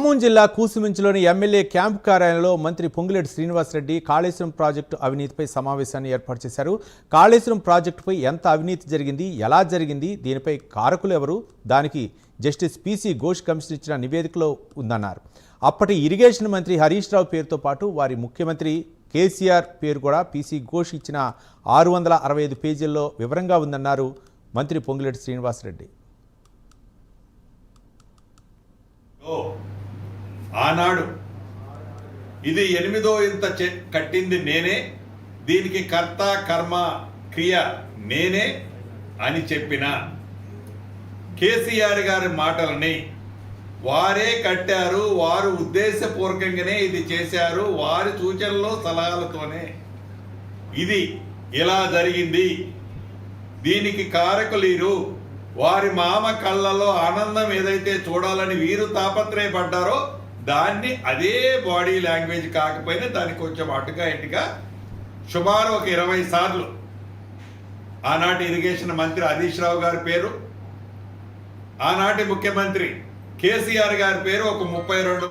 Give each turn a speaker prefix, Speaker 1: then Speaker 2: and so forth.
Speaker 1: ఖమ్మం జిల్లా కూసుమించులోని MLA camp కార్యాలయంలో మంత్రి పొంగులేటి శ్రీనివాసరెడ్డి కాళేశ్వరం ప్రాజెక్టు అవినీతిపై సమావేశాన్ని ఏర్పాటు చేశారు. కాళేశ్వరం ప్రాజెక్టుపై ఎంత అవినీతి జరిగింది ఎలా జరిగింది దీనిపై కారకులు ఎవరు? దానికి జస్టిస్ పీసీ ఘోష్ కమిషన్ ఇచ్చిన నివేదికలో ఉందన్నారు. అప్పటి ఇరిగేషన్ మంత్రి హరీష్ రావు పేరుతో పాటు వారి ముఖ్యమంత్రి కేసీఆర్ పేరు కూడా పీసీ ఘోష్ ఇచ్చిన ఆరు వందల అరవై ఐదు పేజీల్లో వివరంగా ఉందన్నారు మంత్రి పొంగులేటి శ్రీనివాసరెడ్డి.
Speaker 2: ఓ, ఆనాడు. ఇది ఎనిమిదో ఇంత చె- కట్టింది నేనే. దీనికి కర్త కర్మ క్రియ నేనే అని చెప్పిన. కేసీఆర్ గారి మాటలని వారే కట్టారు. వారు ఉద్దేశపూర్వకంగానే ఇది చేశారు. వారి సూచనలు సలహాలతోనే. ఇది ఇలా జరిగింది. దీనికి కారకులీరు వారి మామ కళ్ళలో ఆనందం ఏదైతే చూడాలని వీరు తాపత్రయపడ్డారో దాన్ని అదే బాడీ లాంగ్వేజ్ కాకపోయినా దాన్ని కొంచెం అటుగా ఇటుగా సుమారు ఒక ఇరవై సార్లు. ఆనాటి ఇరిగేషన్ మంత్రి హరీష్ రావు గారి పేరు ఆనాటి ముఖ్యమంత్రి కేసీఆర్ గారి పేరు ఒక ముప్పై రెండు